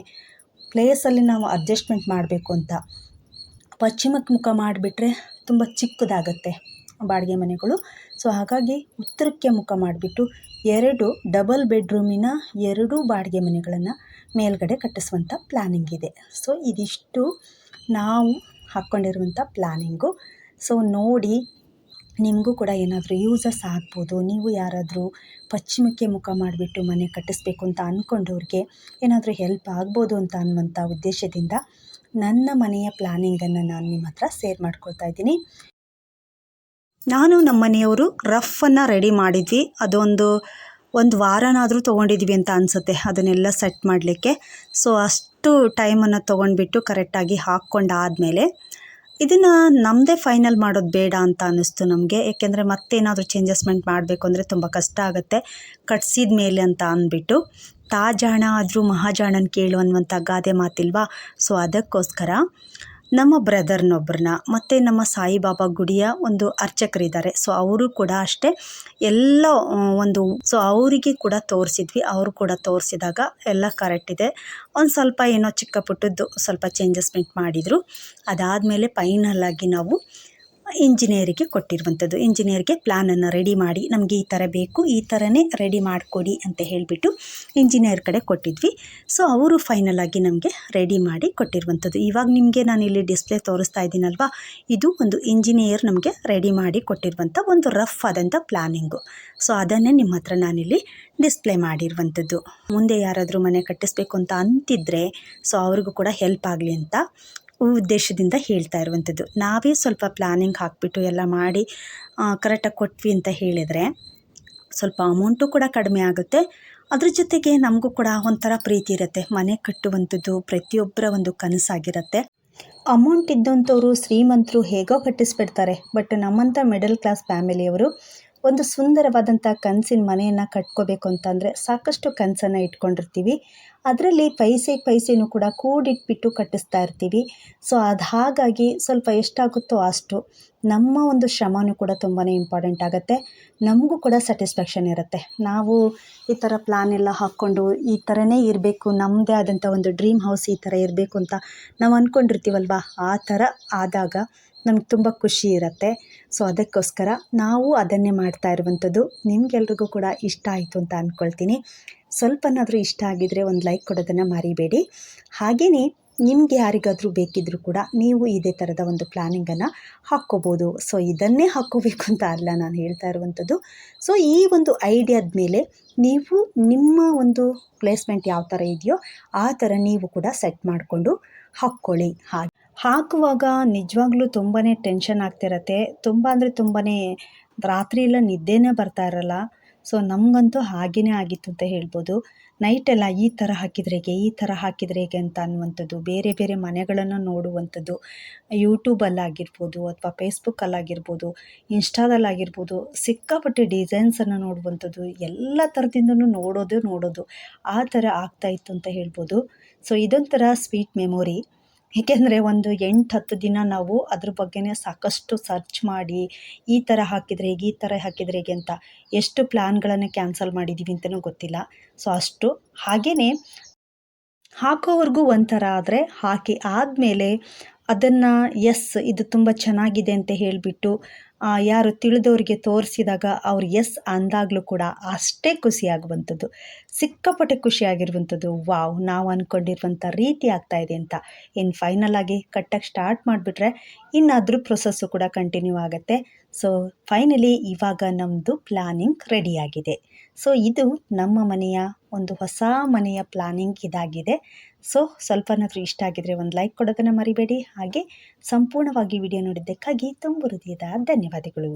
ಪ್ಲೇಸಲ್ಲಿ ನಾವು ಅಡ್ಜಸ್ಟ್ಮೆಂಟ್ ಮಾಡಬೇಕು ಅಂತ. ಪಶ್ಚಿಮಕ್ಕೆ ಮುಖ ಮಾಡಿಬಿಟ್ರೆ ತುಂಬ ಚಿಕ್ಕದಾಗತ್ತೆ ಬಾಡಿಗೆ ಮನೆಗಳು. ಸೊ ಹಾಗಾಗಿ ಉತ್ತರಕ್ಕೆ ಮುಖ ಮಾಡಿಬಿಟ್ಟು ಎರಡು ಡಬಲ್ ಬೆಡ್ರೂಮಿನ ಎರಡೂ ಬಾಡಿಗೆ ಮನೆಗಳನ್ನು ಮೇಲ್ಗಡೆ ಕಟ್ಟಿಸುವಂಥ ಪ್ಲ್ಯಾನಿಂಗ್ ಇದೆ. ಸೊ ಇದಿಷ್ಟು ನಾವು ಹಾಕ್ಕೊಂಡಿರುವಂಥ ಪ್ಲ್ಯಾನಿಂಗು ಸೊ ನೋಡಿ ನಿಮಗೂ ಕೂಡ ಏನಾದರೂ ಯೂಸಸ್ ಆಗ್ಬೋದು, ನೀವು ಯಾರಾದರೂ ಪಶ್ಚಿಮಕ್ಕೆ ಮುಖ ಮಾಡಿಬಿಟ್ಟು ಮನೆ ಕಟ್ಟಿಸ್ಬೇಕು ಅಂತ ಅಂದ್ಕೊಂಡವ್ರಿಗೆ ಏನಾದರೂ ಹೆಲ್ಪ್ ಆಗ್ಬೋದು ಅಂತ ಅನ್ನುವಂಥ ಉದ್ದೇಶದಿಂದ ನನ್ನ ಮನೆಯ ಪ್ಲ್ಯಾನಿಂಗನ್ನು ನಾನು ನಿಮ್ಮ ಹತ್ರ ಸೇರ್ ಮಾಡ್ಕೊಳ್ತಾ ಇದ್ದೀನಿ. ನಾನು ನಮ್ಮ ಮನೆಯವರು ರಫನ್ನು ರೆಡಿ ಮಾಡಿದ್ವಿ. ಅದೊಂದು ಒಂದು ವಾರನಾದರೂ ತೊಗೊಂಡಿದ್ವಿ ಅಂತ ಅನಿಸುತ್ತೆ, ಅದನ್ನೆಲ್ಲ ಸೆಟ್ ಮಾಡಲಿಕ್ಕೆ. ಸೊ ಅಷ್ಟು ಟೈಮನ್ನು ತೊಗೊಂಡ್ಬಿಟ್ಟು ಕರೆಕ್ಟಾಗಿ ಹಾಕ್ಕೊಂಡಾದಮೇಲೆ ಇದನ್ನು ನಮ್ಮದೇ ಫೈನಲ್ ಮಾಡೋದು ಬೇಡ ಅಂತ ಅನ್ನಿಸ್ತು ನಮಗೆ. ಏಕೆಂದರೆ ಮತ್ತೇನಾದರೂ ಚೇಂಜಸ್ಮೆಂಟ್ ಮಾಡಬೇಕು ಅಂದರೆ ತುಂಬ ಕಷ್ಟ ಆಗುತ್ತೆ. ಕಟ್ಸಿದ ಮೇಲೆ ಅಂತ ಅಂದ್ಬಿಟ್ಟು ತಾಜಾಣ ಆದರೂ ಮಹಾಜಾಣನ ಕೇಳು ಅನ್ನುವಂಥ ಗಾದೆ ಮಾತಿಲ್ವಾ? ಸೊ ಅದಕ್ಕೋಸ್ಕರ ನಮ್ಮ ಬ್ರದರ್ನೊಬ್ಬರನ್ನ ಮತ್ತು ನಮ್ಮ ಸಾಯಿಬಾಬಾ ಗುಡಿಯ ಒಂದು ಅರ್ಚಕರಿದ್ದಾರೆ. ಸೊ ಅವರು ಕೂಡ ಅಷ್ಟೇ ಎಲ್ಲ ಒಂದು ಸೊ ಅವರಿಗೆ ಕೂಡ ತೋರಿಸಿದ್ವಿ. ಅವರು ಕೂಡ ತೋರಿಸಿದಾಗ ಎಲ್ಲ ಕರೆಕ್ಟ್ ಇದೆ. ಒಂದು ಸ್ವಲ್ಪ ಏನೋ ಚಿಕ್ಕ ಪುಟ್ಟದ್ದು ಸ್ವಲ್ಪ ಚೇಂಜಸ್ಮೆಂಟ್ ಮಾಡಿದರು. ಅದಾದಮೇಲೆ ಫೈನಲ್ಲಾಗಿ ನಾವು ಇಂಜಿನಿಯರಿಗೆ ಕೊಟ್ಟಿರುವಂಥದ್ದು. ಇಂಜಿನಿಯರ್ಗೆ ಪ್ಲ್ಯಾನನ್ನು ರೆಡಿ ಮಾಡಿ, ನಮಗೆ ಈ ಥರ ಬೇಕು, ಈ ಥರನೇ ರೆಡಿ ಮಾಡಿಕೊಡಿ ಅಂತ ಹೇಳಿಬಿಟ್ಟು ಇಂಜಿನಿಯರ್ ಕಡೆ ಕೊಟ್ಟಿದ್ವಿ. ಸೊ ಅವರು ಫೈನಲ್ ಆಗಿ ನಮಗೆ ರೆಡಿ ಮಾಡಿ ಕೊಟ್ಟಿರುವಂಥದ್ದು. ಇವಾಗ ನಿಮಗೆ ನಾನು ಇಲ್ಲಿ ಡಿಸ್ಪ್ಲೇ ತೋರಿಸ್ತಾ ಇದ್ದೀನಲ್ವಾ? ಇದು ಒಂದು ಇಂಜಿನಿಯರ್ ನಮಗೆ ರೆಡಿ ಮಾಡಿ ಕೊಟ್ಟಿರುವಂಥ ಒಂದು ರಫ್ ಆದಂಥ ಪ್ಲ್ಯಾನಿಂಗು ಸೊ ಅದನ್ನೇ ನಿಮ್ಮ ಹತ್ರ ನಾನಿಲ್ಲಿ ಡಿಸ್ಪ್ಲೇ ಮಾಡಿರುವಂಥದ್ದು. ಮುಂದೆ ಯಾರಾದರೂ ಮನೆ ಕಟ್ಟಿಸ್ಬೇಕು ಅಂತ ಅಂತಿದ್ರೆ ಸೊ ಅವ್ರಿಗೂ ಕೂಡ ಹೆಲ್ಪ್ ಆಗಲಿ ಅಂತ ಉದ್ದೇಶದಿಂದ ಹೇಳ್ತಾ ಇರುವಂಥದ್ದು. ನಾವೇ ಸ್ವಲ್ಪ ಪ್ಲ್ಯಾನಿಂಗ್ ಹಾಕಿಬಿಟ್ಟು ಎಲ್ಲ ಮಾಡಿ ಕರೆಕ್ಟಾಗಿ ಕೊಟ್ವಿ ಅಂತ ಹೇಳಿದರೆ ಸ್ವಲ್ಪ ಅಮೌಂಟು ಕೂಡ ಕಡಿಮೆ ಆಗುತ್ತೆ. ಅದ್ರ ಜೊತೆಗೆ ನಮಗೂ ಕೂಡ ಒಂಥರ ಪ್ರೀತಿ ಇರುತ್ತೆ. ಮನೆ ಕಟ್ಟುವಂಥದ್ದು ಪ್ರತಿಯೊಬ್ಬರ ಒಂದು ಕನಸಾಗಿರುತ್ತೆ. ಅಮೌಂಟ್ ಇದ್ದಂಥವರು ಶ್ರೀಮಂತರು ಹೇಗೋ ಕಟ್ಟಿಸ್ಬಿಡ್ತಾರೆ. ಬಟ್ ನಮ್ಮಂಥ ಮಿಡಲ್ ಕ್ಲಾಸ್ ಫ್ಯಾಮಿಲಿಯವರು ಒಂದು ಸುಂದರವಾದಂಥ ಕನಸಿನ ಮನೆಯನ್ನು ಕಟ್ಕೋಬೇಕು ಅಂತಂದರೆ ಸಾಕಷ್ಟು ಕನಸನ್ನು ಇಟ್ಕೊಂಡಿರ್ತೀವಿ. ಅದರಲ್ಲಿ ಪೈಸೆ ಪೈಸೆನೂ ಕೂಡ ಕೂಡಿಟ್ಬಿಟ್ಟು ಕಟ್ಟಿಸ್ತಾ ಇರ್ತೀವಿ. ಸೊ, ಅದು ಹಾಗಾಗಿ ಸ್ವಲ್ಪ ಎಷ್ಟಾಗುತ್ತೋ ಅಷ್ಟು ನಮ್ಮ ಒಂದು ಶ್ರಮನೂ ಕೂಡ ತುಂಬಾ ಇಂಪಾರ್ಟೆಂಟ್ ಆಗುತ್ತೆ. ನಮಗೂ ಕೂಡ ಸ್ಯಾಟಿಸ್ಫ್ಯಾಕ್ಷನ್ ಇರುತ್ತೆ. ನಾವು ಈ ಥರ ಪ್ಲಾನ್ ಎಲ್ಲ ಹಾಕ್ಕೊಂಡು ಈ ಥರನೇ ಇರಬೇಕು ನಮ್ಮದೇ ಆದಂಥ ಒಂದು ಡ್ರೀಮ್ ಹೌಸ್ ಈ ಥರ ಇರಬೇಕು ಅಂತ ನಾವು ಅಂದ್ಕೊಂಡಿರ್ತೀವಲ್ವ ಆ ಥರ ಆದಾಗ ನಮ್ಗೆ ತುಂಬ ಖುಷಿ ಇರುತ್ತೆ. ಸೊ ಅದಕ್ಕೋಸ್ಕರ ನಾವು ಅದನ್ನೇ ಮಾಡ್ತಾ ಇರುವಂಥದ್ದು ನಿಮಗೆಲ್ರಿಗೂ ಕೂಡ ಇಷ್ಟ ಆಯಿತು ಅಂತ ಅಂದ್ಕೊಳ್ತೀನಿ ಸ್ವಲ್ಪನಾದರೂ ಇಷ್ಟ ಆಗಿದರೆ ಒಂದು ಲೈಕ್ ಕೊಡೋದನ್ನು ಮರಿಬೇಡಿ. ಹಾಗೆಯೇ ನಿಮಗೆ ಯಾರಿಗಾದರೂ ಬೇಕಿದ್ದರೂ ಕೂಡ ನೀವು ಇದೇ ಥರದ ಒಂದು ಪ್ಲ್ಯಾನಿಂಗನ್ನು ಹಾಕ್ಕೋಬೋದು. ಸೊ ಇದನ್ನೇ ಹಾಕ್ಕೋಬೇಕು ಅಂತ ಅಲ್ಲ ನಾನು ಹೇಳ್ತಾ ಇರುವಂಥದ್ದು. ಸೊ ಈ ಒಂದು ಐಡಿಯಾದ ಮೇಲೆ ನೀವು ನಿಮ್ಮ ಒಂದು ಪ್ಲೇಸ್ಮೆಂಟ್ ಯಾವ ಥರ ಇದೆಯೋ ಆ ಥರ ನೀವು ಕೂಡ ಸೆಟ್ ಮಾಡಿಕೊಂಡು ಹಾಕ್ಕೊಳ್ಳಿ. ಹಾಗೆ ಹಾಕುವಾಗ ನಿಜವಾಗ್ಲೂ ತುಂಬಾ ಟೆನ್ಷನ್ ಆಗ್ತಿರತ್ತೆ. ತುಂಬ ಅಂದರೆ ತುಂಬಾ ರಾತ್ರಿ ಎಲ್ಲ ನಿದ್ದೆನೇ ಬರ್ತಾ ಇರಲ್ಲ. ಸೊ ನಮಗಂತೂ ಹಾಗೆಯೇ ಆಗಿತ್ತು ಅಂತ ಹೇಳ್ಬೋದು. ನೈಟೆಲ್ಲ ಈ ಥರ ಹಾಕಿದ್ರೆ ಹೇಗೆ, ಈ ಥರ ಹಾಕಿದರೆ ಹೇಗೆ ಅಂತ ಅನ್ನುವಂಥದ್ದು, ಬೇರೆ ಬೇರೆ ಮನೆಗಳನ್ನು ನೋಡುವಂಥದ್ದು ಯೂಟ್ಯೂಬಲ್ಲಾಗಿರ್ಬೋದು ಅಥವಾ ಫೇಸ್ಬುಕ್ಕಲ್ಲಾಗಿರ್ಬೋದು ಇನ್ಸ್ಟಾದಲ್ಲಾಗಿರ್ಬೋದು ಸಿಕ್ಕಾಪಟ್ಟೆ ಡಿಸೈನ್ಸನ್ನು ನೋಡುವಂಥದ್ದು, ಎಲ್ಲ ಥರದಿಂದನೂ ನೋಡೋದು ನೋಡೋದು, ಆ ಥರ ಆಗ್ತಾಯಿತ್ತು ಅಂತ ಹೇಳ್ಬೋದು. ಸೊ ಇದೊಂಥರ ಸ್ವೀಟ್ ಮೆಮೊರಿ ಏಕೆಂದರೆ ಒಂದು ಎಂಟು ಹತ್ತು ದಿನ ನಾವು ಅದ್ರ ಬಗ್ಗೆನೇ ಸಾಕಷ್ಟು ಸರ್ಚ್ ಮಾಡಿ, ಈ ಥರ ಹಾಕಿದರೆ ಹೇಗೆ, ಈ ಥರ ಹಾಕಿದರೆ ಹೇಗೆ ಅಂತ ಎಷ್ಟು ಪ್ಲ್ಯಾನ್ಗಳನ್ನು ಕ್ಯಾನ್ಸಲ್ ಮಾಡಿದ್ದೀವಿ ಅಂತಲೂ ಗೊತ್ತಿಲ್ಲ. ಸೊ ಅಷ್ಟು. ಹಾಗೆಯೇ ಹಾಕೋವರೆಗೂ ಒಂಥರ ಆದರೆ ಹಾಕಿ ಆದಮೇಲೆ ಅದನ್ನು ಎಸ್ ಇದು ತುಂಬ ಚೆನ್ನಾಗಿದೆ ಅಂತ ಹೇಳಿಬಿಟ್ಟು ಯಾರು ತಿಳಿದವ್ರಿಗೆ ತೋರಿಸಿದಾಗ ಅವ್ರು ಎಸ್ ಅಂದಾಗಲೂ ಕೂಡ ಅಷ್ಟೇ ಖುಷಿಯಾಗುವಂಥದ್ದು. ಸಿಕ್ಕಾಪಟ್ಟೆ ಖುಷಿಯಾಗಿರುವಂಥದ್ದು, ವಾವ್, ನಾವು ಅಂದ್ಕೊಂಡಿರುವಂಥ ರೀತಿ ಆಗ್ತಾಯಿದೆ ಅಂತ. ಇನ್ನು ಫೈನಲ್ ಆಗಿ ಕಟ್ಟಕ್ಕೆ ಸ್ಟಾರ್ಟ್ ಮಾಡಿಬಿಟ್ರೆ ಇನ್ನು ಅದ್ರ ಪ್ರೊಸೆಸ್ಸು ಕೂಡ ಕಂಟಿನ್ಯೂ ಆಗುತ್ತೆ. ಸೊ ಫೈನಲಿ ಇವಾಗ ನಮ್ಮದು ಪ್ಲಾನಿಂಗ್ ರೆಡಿಯಾಗಿದೆ ಸೊ ಇದು ನಮ್ಮ ಮನೆಯ ಒಂದು ಹೊಸ ಮನೆಯ ಪ್ಲಾನಿಂಗ್ ಇದಾಗಿದೆ. ಸೊ, ಸ್ವಲ್ಪನಾದರೂ ಇಷ್ಟ ಆಗಿದರೆ ಒಂದು ಲೈಕ್ ಕೊಡೋದನ್ನು ಮರಿಬೇಡಿ. ಹಾಗೆ ಸಂಪೂರ್ಣವಾಗಿ ವಿಡಿಯೋ ನೋಡಿದ್ದಕ್ಕಾಗಿ ತುಂಬ ಹೃದಯದ ಧನ್ಯವಾದಗಳು.